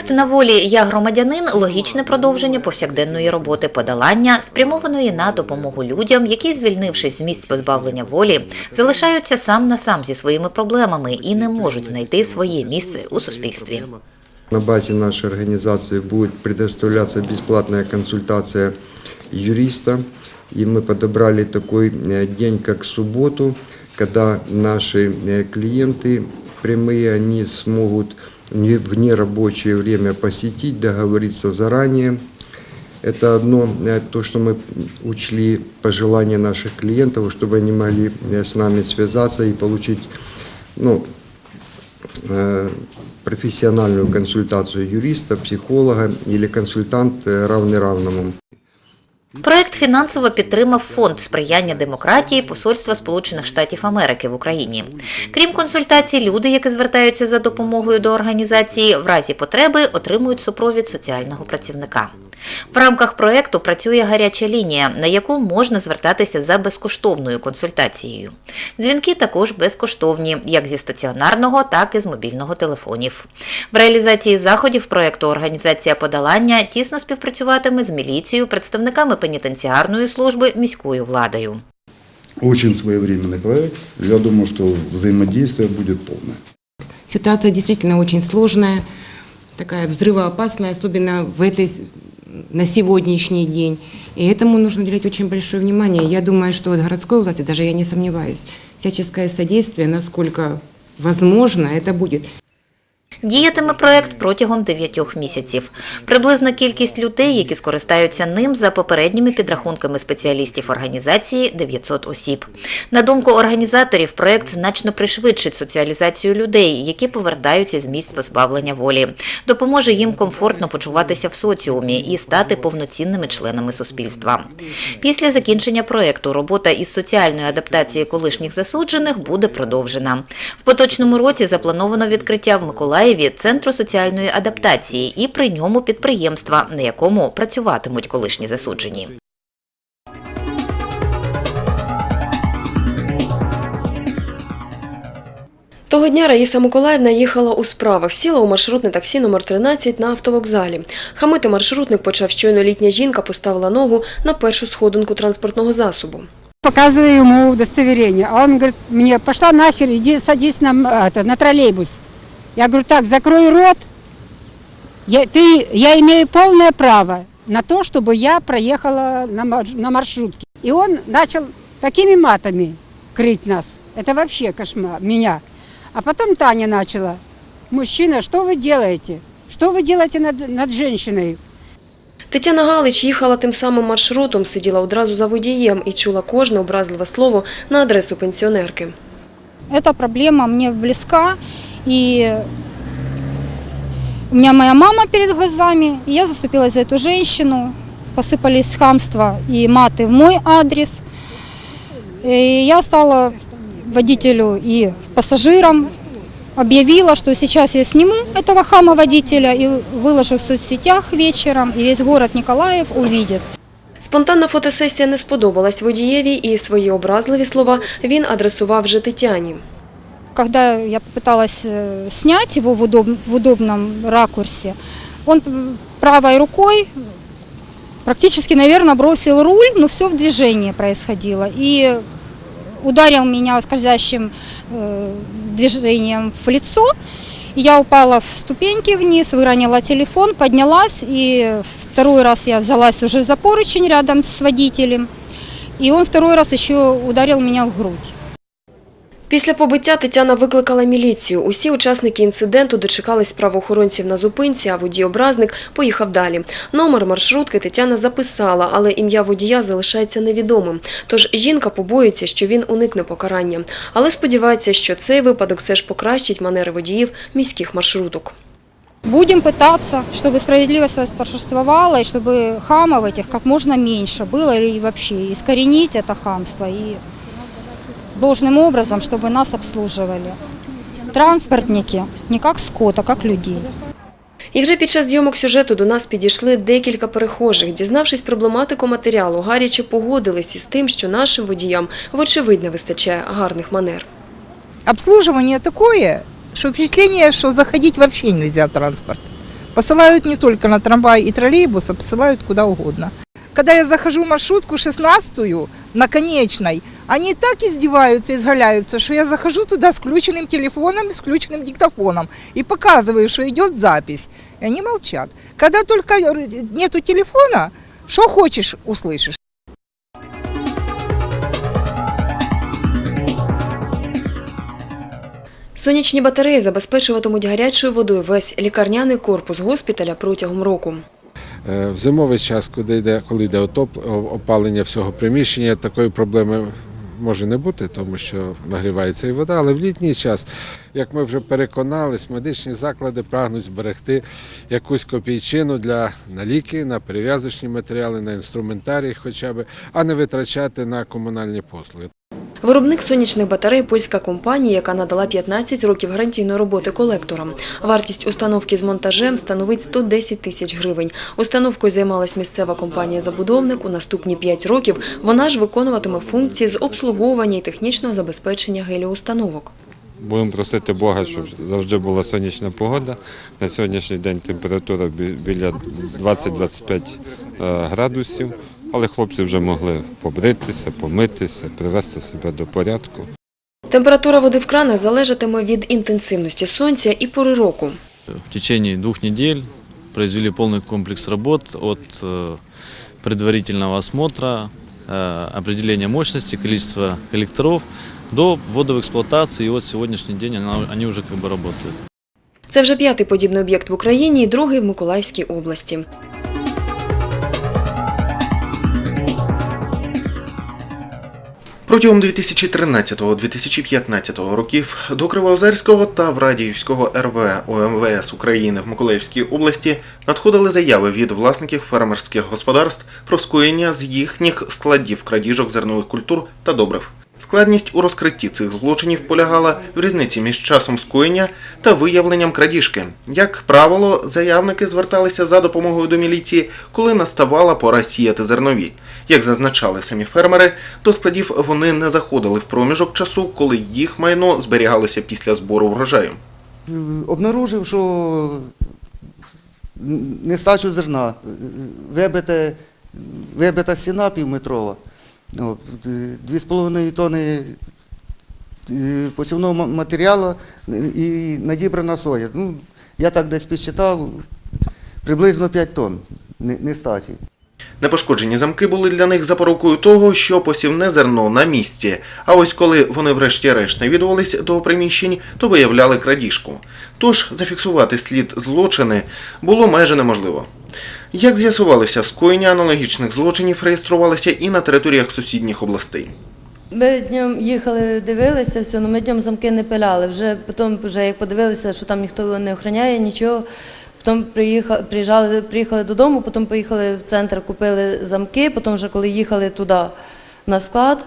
Проект на волі Я громадянин логічне продовження повсякденної роботи подолання, спрямованої на допомогу людям, які, звільнившись з місць позбавлення волі, залишаються сам на сам зі своїми проблемами і не можуть знайти своє місце у суспільстві. На базе нашей организации будет предоставляться бесплатная консультация юриста. И мы подобрали такой э, день, как субботу, когда наши э, клиенты прямые, они смогут не- в нерабочее время посетить, договориться заранее. Это одно, э, то, что мы учли пожелания наших клиентов, чтобы они могли э, с нами связаться и получить ну, э, профессиональную консультацию юриста, психолога или консультант э, равный равному. Проект фінансово підтримав фонд сприяння демократії Посольства Сполучених Штатів Америки в Україні. Крім консультацій, люди, які звертаються за допомогою до організації, в разі потреби отримують супровід соціального працівника. В рамках проекту працює гаряча лінія, на яку можна звертатися за безкоштовною консультацією. Дзвінки також безкоштовні, як зі стаціонарного, так і з мобільного телефонів. В реалізації заходів проекту організація подолання тісно співпрацюватиме з міліцією, представниками пенітенціарної служби, міською владою. Очень своевременный проект. Я думаю, что взаимодействие будет полное. Ситуация действительно очень сложная, такая взрывоопасная, особенно в этой, с- на сегодняшний день. И этому нужно уделять очень большое внимание. Я думаю, что от городской власти, даже я не сомневаюсь, всяческое содействие, насколько возможно, это будет. Діятиме проект протягом 9 місяців. Приблизна кількість людей, які скористаються ним, за попередніми підрахунками спеціалістів організації 900 осіб. На думку організаторів, проект значно пришвидшить соціалізацію людей, які повертаються з місць позбавлення волі, допоможе їм комфортно почуватися в соціумі і стати повноцінними членами суспільства. Після закінчення проекту робота із соціальної адаптації колишніх засуджених буде продовжена. В поточному році заплановано відкриття в Миколаєві центру соціальної адаптації і при ньому підприємства, на якому працюватимуть колишні засуджені. Того дня Раїса Миколаївна їхала у справах, сіла у маршрутне таксі номер 13 на автовокзалі. Хамити маршрутник почав щойно літня жінка поставила ногу на першу сходинку транспортного засобу. Показываю ему удостоверение. А он говорит мне, пошла нахер, иди садись на, на троллейбус. Я говорю, так, закрой рот. Я, ты, я имею полное право на то, чтобы я проехала на, марш- на маршрутке. И он начал такими матами крыть нас. Это вообще кошмар, меня. А потом Таня начала. Мужчина, что вы делаете? Что вы делаете над, над женщиной? Тетяна Галич їхала тим самим маршрутом, сиділа одразу за водієм і чула кожне образливе слово на адресу пенсіонерки. Эта проблема мне близка, и у меня моя мама перед глазами, и я заступилась за эту женщину, посыпались хамства и маты в мой адрес. И я стала водителю и пассажирам, объявила, что сейчас я сниму этого хама водителя и выложу в соцсетях вечером, и весь город Николаев увидит. Спонтанна фотосесія не сподобалась водієві, і свої образливі слова він адресував вже Тетяні. Когда я попыталась э, снять его в, удоб- в удобном ракурсе, он правой рукой практически, наверное, бросил руль, но все в движении происходило. И ударил меня скользящим э, движением в лицо. Я упала в ступеньки вниз, выронила телефон, поднялась, и второй раз я взялась уже за поручень рядом с водителем. И он второй раз еще ударил меня в грудь. Після побиття Тетяна викликала міліцію. Усі учасники інциденту дочекались правоохоронців на зупинці, а водій-образник поїхав далі. Номер маршрутки Тетяна записала, але ім'я водія залишається невідомим. Тож жінка побоюється, що він уникне покарання. Але сподівається, що цей випадок все ж покращить манери водіїв міських маршруток. Будем пытаться, чтобы справедливость восторжествовала, и чтобы хамов этих как можно меньше было, или вообще искоренить это хамство, и должным образом, чтобы нас обслуживали. Транспортники не как скот, а как людей. І вже під час зйомок сюжету до нас підійшли декілька перехожих. Дізнавшись проблематику матеріалу, гаряче погодились із тим, що нашим водіям вочевидь не вистачає гарних манер. обслуживание такое, что впечатление, что заходить вообще нельзя в транспорт. Посылают не только на трамвай и троллейбус, а посылают куда угодно. Когда я захожу в маршрутку 16-ю, на конечной, они так издеваются, изгаляются, что я захожу туда с включенным телефоном и с включенным диктофоном и показываю, что идет запись. И они молчат. Когда только нету телефона, что хочешь, услышишь. Сонячні батареї забезпечуватимуть гарячою водою весь лікарняний корпус госпіталя протягом року. Е, В зимовий час, коли йде, коли йде отоп- о- опалення всього приміщення, такої проблеми може не бути, тому що нагрівається і вода. Але в літній час, як ми вже переконались, медичні заклади прагнуть зберегти якусь копійчину для на ліки, на перев'язочні матеріали, на інструментарій, хоча б, а не витрачати на комунальні послуги. Виробник сонячних батарей – польська компанія, яка надала 15 років гарантійної роботи колекторам. Вартість установки з монтажем становить 110 тисяч гривень. Установкою займалась місцева компанія-забудовник. У наступні 5 років вона ж виконуватиме функції з обслуговування і технічного забезпечення геліоустановок. Будемо просити Бога, щоб завжди була сонячна погода. На сьогоднішній день температура бі- біля 20-25 е, градусів, але хлопці вже могли побритися, помитися, привести себе до порядку. Температура води в кранах залежатиме від інтенсивності сонця і пори року. В течение двух недель произвели полный комплекс работ от э, предварительного осмотра, э, определения мощности, количества коллекторов до ввода в эксплуатацию. И вот сегодняшний день она- они уже как бы работают. Це вже п'ятий подібний об'єкт в Україні і другий в Миколаївській області. Протягом 2013-2015 років до Кривоозерського та Врадіївського РВ ОМВС України в Миколаївській області надходили заяви від власників фермерських господарств про скоєння з їхніх складів крадіжок зернових культур та добрив. Складність у розкритті цих злочинів полягала в різниці між часом скоєння та виявленням крадіжки. Як правило, заявники зверталися за допомогою до міліції, коли наставала пора сіяти зернові. Як зазначали самі фермери, до складів вони не заходили в проміжок часу, коли їх майно зберігалося після збору врожаю. обнаружив, що нестачу зерна, вибите, вибита стіна півметрова, Е, дві з половиною тони е, посівного матеріалу і надібрана соя. Ну, я так десь підсчитав, приблизно 5 тонн не- нестаті. Непошкоджені замки були для них запорукою того, що посівне зерно на місці. А ось коли вони врешті-решт навідувались до приміщень, то виявляли крадіжку. Тож зафіксувати слід злочини було майже неможливо. Як з'ясувалося, скоєння аналогічних злочинів реєструвалися і на територіях сусідніх областей. Ми днем їхали, дивилися, все, але ми днем замки не пиляли. Вже потім, вже як подивилися, що там ніхто не охороняє, нічого. Потім приїхали, приїжджали, приїхали додому, потім поїхали в центр, купили замки, потім вже коли їхали туди на склад,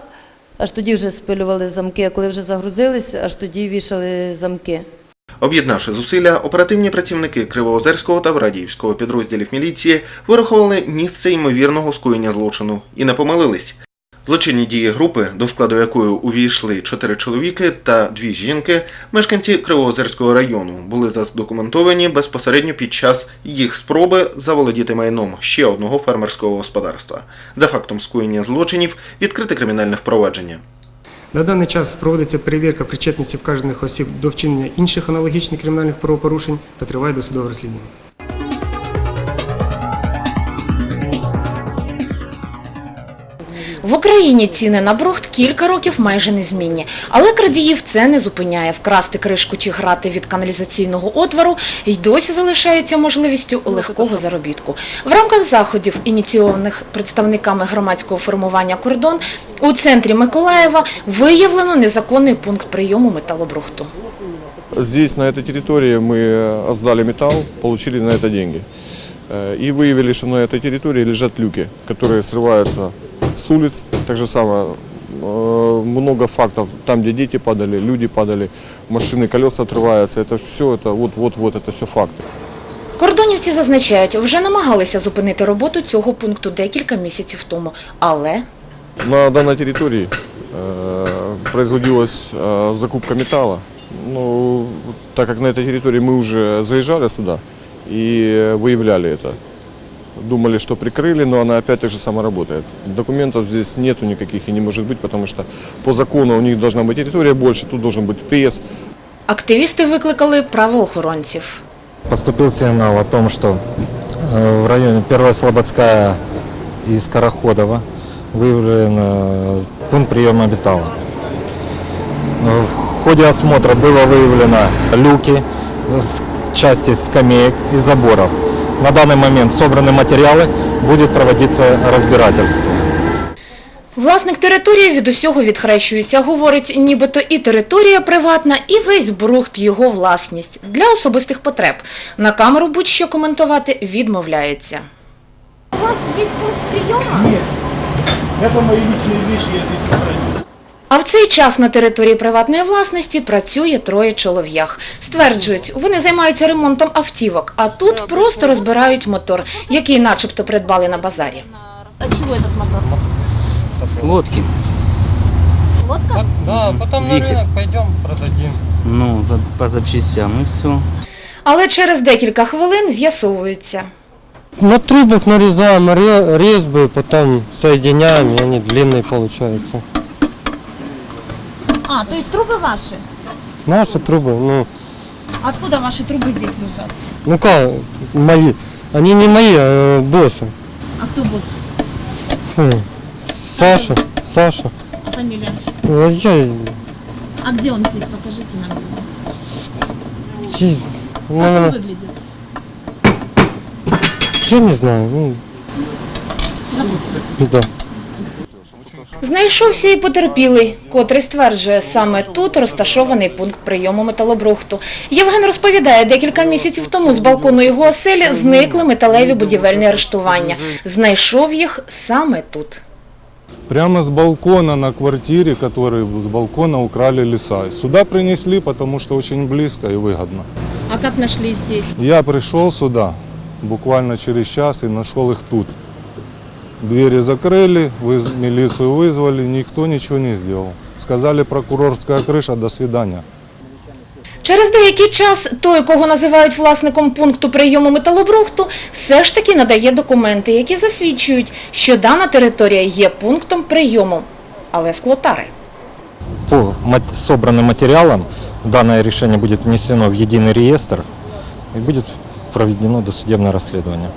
аж тоді вже спилювали замки, а коли вже загрузилися, аж тоді вішали замки. Об'єднавши зусилля, оперативні працівники Кривоозерського та Врадіївського підрозділів міліції вирахували місце ймовірного скоєння злочину і не помилились. Злочинні дії групи, до складу якої увійшли чотири чоловіки та дві жінки, мешканці Кривоозерського району, були задокументовані безпосередньо під час їх спроби заволодіти майном ще одного фермерського господарства. За фактом скоєння злочинів відкрите кримінальне впровадження. На даний час проводиться перевірка причетності вказаних осіб до вчинення інших аналогічних кримінальних правопорушень та триває досудове розслідування. В Україні ціни на брухт кілька років майже незмінні, але крадіїв це не зупиняє. Вкрасти кришку чи грати від каналізаційного отвору й досі залишається можливістю легкого заробітку. В рамках заходів, ініційованих представниками громадського формування «Кордон», у центрі Миколаєва виявлено незаконний пункт прийому металобрухту. Здесь, на этой территории, мы э, сдали металл, получили на это деньги. Э, И выявили, что на этой территории лежат люки, которые срываются с улиц. Так же самое, э, много фактов, там, где дети падали, люди падали, машины, колеса отрываются. Это все, это вот-вот-вот, это все факты. Кордонівці зазначають, вже намагалися зупинити роботу цього пункту декілька місяців тому, але На данной территории э, производилась э, закупка металла. Ну, так как на этой территории мы уже заезжали сюда, и выявляли это. Думали, что прикрыли, но она опять так же само работает. Документов здесь нету никаких и не может быть, потому что по закону у них должна быть территория больше, тут должен быть пресс, Активісти викликали правоохоронців. Поступил сигнал о том, что э, в районе Первая Слободская и Скороходова выявлен э, пункт приема металла. Э, В ходе осмотра было выявлено люки, части скамеек и заборов. На данный момент собраны материалы, будет проводиться разбирательство. Власник території від усього відхрещується. Говорить, нібито і територія приватна, і весь брухт його власність для особистих потреб. На камеру будь-що коментувати відмовляється. У вас здесь пункт приема? Нет. Это мои личные вещи, я здесь сохраню. А в цей час на території приватної власності працює троє чолов'ях. Стверджують, вони займаються ремонтом автівок, а тут просто розбирають мотор, який начебто придбали на базарі. А чего этот мотор? С лодки. Лодка? Да, потом на рынок пойдем продадим. Ну, за, по запчастям и все. Але через декілька хвилин з'ясовується. На трубах нарезаем ре- резьбы, потом соединяем, и они длинные получаются. А, то есть трубы ваши? Наши трубы, ну, Откуда ваши трубы здесь лежат? ну как, мои. Они не мои, а босса. А кто босс? Фу. Саша, Саша. А фамилия? Ну, я, А где он здесь? Покажите нам. я, Как ну, он выглядит? я не знаю, ну, Запуталась. да. Знайшовся і потерпілий, котрий стверджує, саме тут розташований пункт прийому металобрухту. Євген розповідає, декілька місяців тому з балкону його оселі зникли металеві будівельні арештування. Знайшов їх саме тут. Прямо с балкона на квартире, который с балкона украли леса. Сюда принесли, потому что очень близко и выгодно. А как нашли здесь? Я пришел сюда буквально через час и нашел их тут. Двери закрыли, выз- милицию вызвали, никто ничего не сделал. Сказали, прокурорская крыша, до свидания. Через деякий час той, кого називають власником пункту прийому металобрухту, все ж таки надає документи, які засвідчують, що дана територія є пунктом прийому, але склотари. По мат- собранным материалам данное решение будет внесено в единый реестр и будет проведено досудебное расследование.